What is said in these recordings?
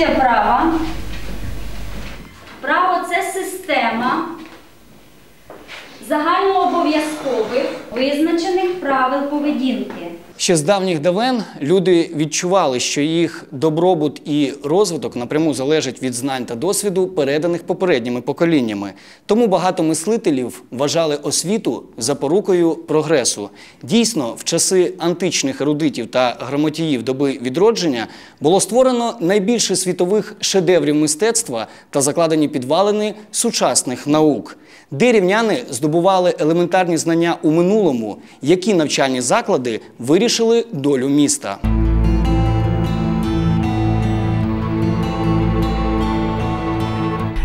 Поняття права. Право це система загальнообов'язкових визначених правил поведінки. Ще з давніх давен люди відчували, що їх добробут і розвиток напряму залежать від знань та досвіду, переданих попередніми поколіннями. Тому багато мислителів вважали освіту запорукою прогресу. Дійсно, в часи античних ерудитів та грамотіїв доби відродження було створено найбільше світових шедеврів мистецтва та закладені підвалини сучасних наук, де рівняни здобували елементарні знання у минулому, які навчальні заклади вирішили долю міста.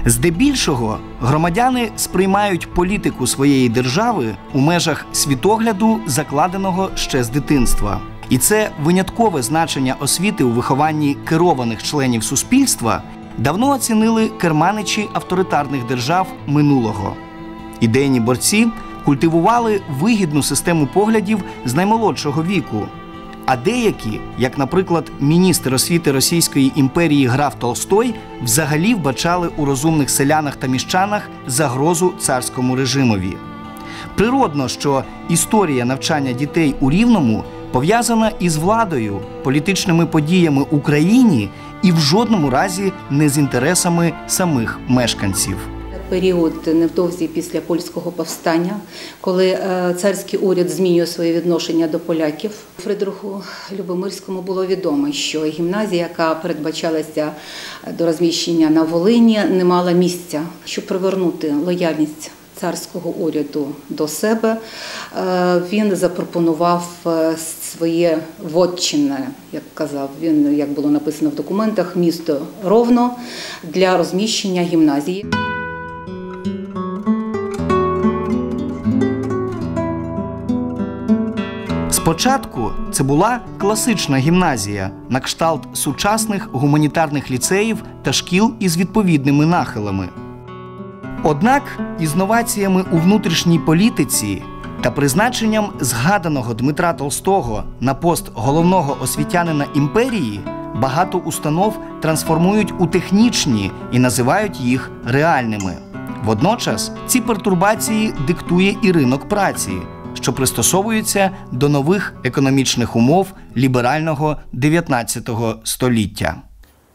Здебільшого громадяни сприймають політику своєї держави у межах світогляду, закладеного ще з дитинства. І це виняткове значення освіти у вихованні керованих членів суспільства давно оцінили керманичі авторитарних держав минулого. Ідейні борці культивували вигідну систему поглядів з наймолодшого віку. А деякі, як, наприклад, міністр освіти Російської імперії граф Толстой, взагалі вбачали у розумних селянах та міщанах загрозу царському режимові. Природно, що історія навчання дітей у Рівному пов'язана із владою, політичними подіями в Україні і в жодному разі не з інтересами самих мешканців. Період невдовзі після польського повстання, коли е, царський уряд змінює своє відношення до поляків. Фридриху Любомирському було відомо, що гімназія, яка передбачалася до розміщення на Волині, не мала місця, щоб привернути лояльність царського уряду до себе. е, Він запропонував е, своє вотчине, як казав він, як було написано в документах, місто Ровно для розміщення гімназії. Спочатку це була класична гімназія на кшталт сучасних гуманітарних ліцеїв та шкіл із відповідними нахилами. Однак із новаціями у внутрішній політиці та призначенням згаданого Дмитра Толстого на пост головного освітянина імперії багато установ трансформують у технічні і називають їх реальними. Водночас ці пертурбації диктує і ринок праці, що пристосовується до нових економічних умов ліберального 19 століття.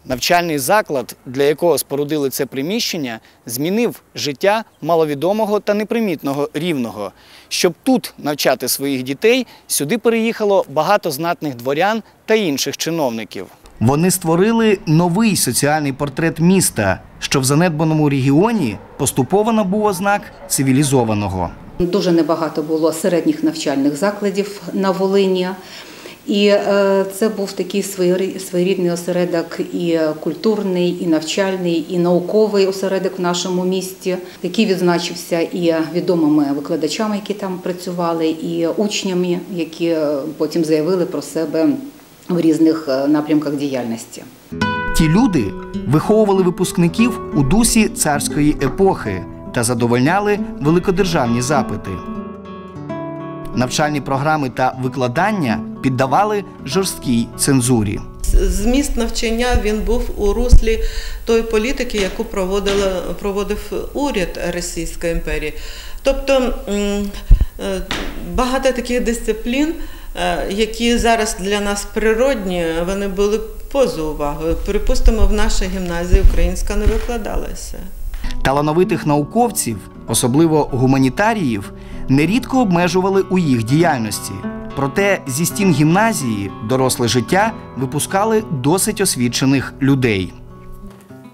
Навчальний заклад, для якого спорудили це приміщення, змінив життя маловідомого та непримітного рівного. Щоб тут навчати своїх дітей, сюди переїхало багато знатних дворян та інших чиновників. Вони створили новий соціальний портрет міста, що в занедбаному регіоні поступово набув ознак цивілізованого. Дуже небагато було середніх навчальних закладів на Волині. І е, це був такий своєрі- своєрідний осередок і культурний, і навчальний, і науковий осередок в нашому місті, який відзначився і відомими викладачами, які там працювали, і учнями, які потім заявили про себе в різних е, напрямках діяльності. Ті люди виховували випускників у дусі царської епохи та задовольняли великодержавні запити. Навчальні програми та викладання піддавали жорсткій цензурі. Зміст навчання він був у руслі тої політики, яку проводила, проводив уряд Російської імперії. Тобто е, багато таких дисциплін, е, які зараз для нас природні, вони були поза увагою. Припустимо, в нашій гімназії українська не викладалася. Талановитих науковців, особливо гуманітаріїв, нерідко обмежували у їх діяльності. Проте зі стін гімназії доросле життя випускали досить освічених людей.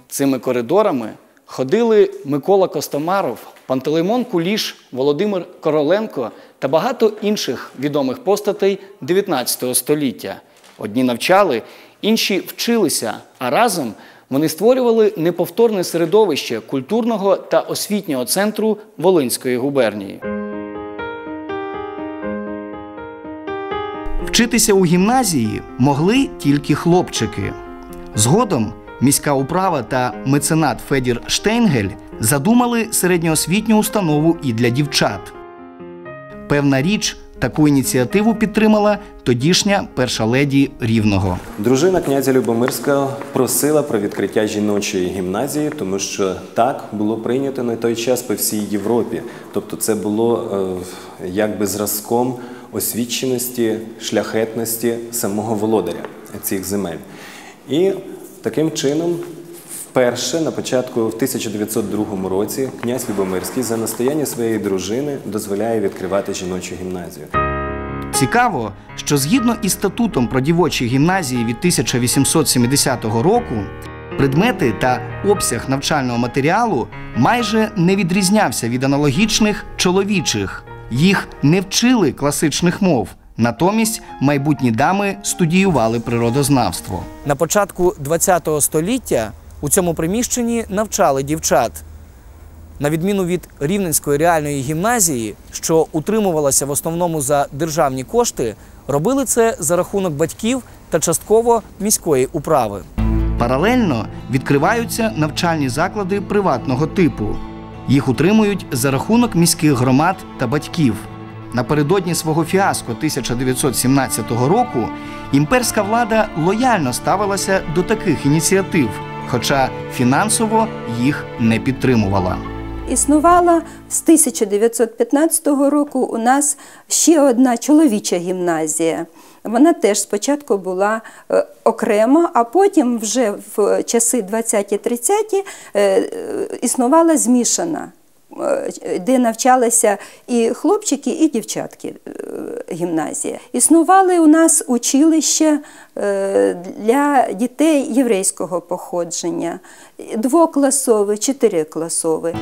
Цими коридорами ходили Микола Костомаров, Пантелеймон Куліш, Володимир Короленко та багато інших відомих постатей 19 століття. Одні навчали, інші вчилися, а разом вони створювали неповторне середовище культурного та освітнього центру Волинської губернії. Вчитися у гімназії могли тільки хлопчики. Згодом міська управа та меценат Федір Штейнгель задумали середньоосвітню установу і для дівчат. Певна річ, Таку ініціативу підтримала тодішня перша леді Рівного. Дружина князя Любомирського просила про відкриття жіночої гімназії, тому що так було прийнято на той час по всій Європі. Тобто, це було е, якби зразком освіченості, шляхетності самого володаря цих земель. І таким чином, вперше на початку в 1902 році князь Любомирський за настояння своєї дружини дозволяє відкривати жіночу гімназію. Цікаво, що згідно із статутом про дівочі гімназії від 1870 року, предмети та обсяг навчального матеріалу майже не відрізнявся від аналогічних чоловічих. Їх не вчили класичних мов. Натомість майбутні дами студіювали природознавство. На початку ХХ століття у цьому приміщенні навчали дівчат. На відміну від Рівненської реальної гімназії, що утримувалася в основному за державні кошти, робили це за рахунок батьків та частково міської управи. Паралельно відкриваються навчальні заклади приватного типу. Їх утримують за рахунок міських громад та батьків. Напередодні свого фіаско 1917 року імперська влада лояльно ставилася до таких ініціатив, хоча фінансово їх не підтримувала. Існувала з 1915 року у нас ще одна чоловіча гімназія. Вона теж спочатку була е, окремо, а потім вже в часи 20-30 е, існувала змішана, е, де навчалися і хлопчики, і дівчатки гімназія. Існували у нас училища для дітей єврейського походження, двокласове, чотирикласове.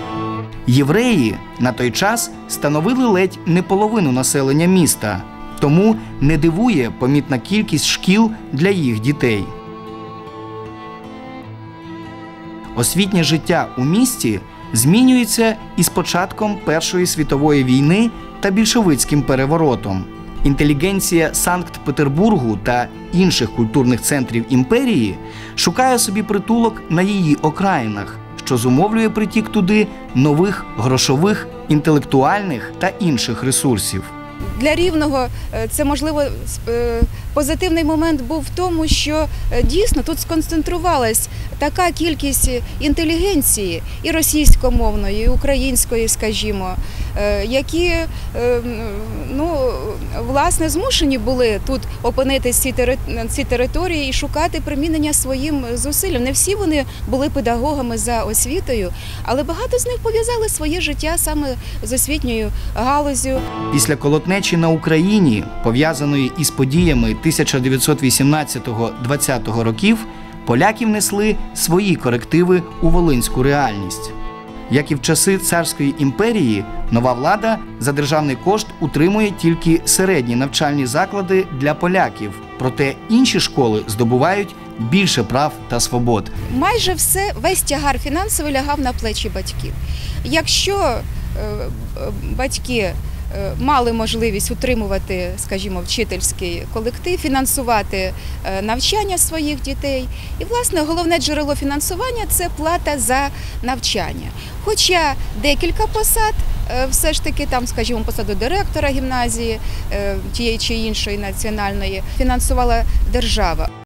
Євреї на той час становили ледь не половину населення міста, тому не дивує помітна кількість шкіл для їх дітей. Освітнє життя у місті змінюється із початком Першої світової війни та більшовицьким переворотом. Інтелігенція Санкт-Петербургу та інших культурних центрів імперії шукає собі притулок на її окраїнах, що зумовлює притік туди нових грошових, інтелектуальних та інших ресурсів. Для рівного е, це можливо е, позитивний момент був в тому, що е, дійсно тут сконцентрувалась така кількість інтелігенції і російськомовної, і української, скажімо, які ну, власне змушені були тут опинитися на цій території і шукати примінення своїм зусиллям. Не всі вони були педагогами за освітою, але багато з них пов'язали своє життя саме з освітньою галузю. Після колотнечі на Україні, пов'язаної із подіями 1918-20 років, поляки внесли свої корективи у волинську реальність. Як і в часи царської імперії, нова влада за державний кошт утримує тільки середні навчальні заклади для поляків, проте інші школи здобувають більше прав та свобод. майже все, весь тягар фінансовий лягав на плечі батьків. Якщо е, е, батьки мали можливість утримувати, скажімо, вчительський колектив, фінансувати е, навчання своїх дітей. І, власне, головне джерело фінансування це плата за навчання. Хоча декілька посад, е, все ж таки, там, скажімо, посаду директора гімназії е, тієї чи іншої національної фінансувала держава.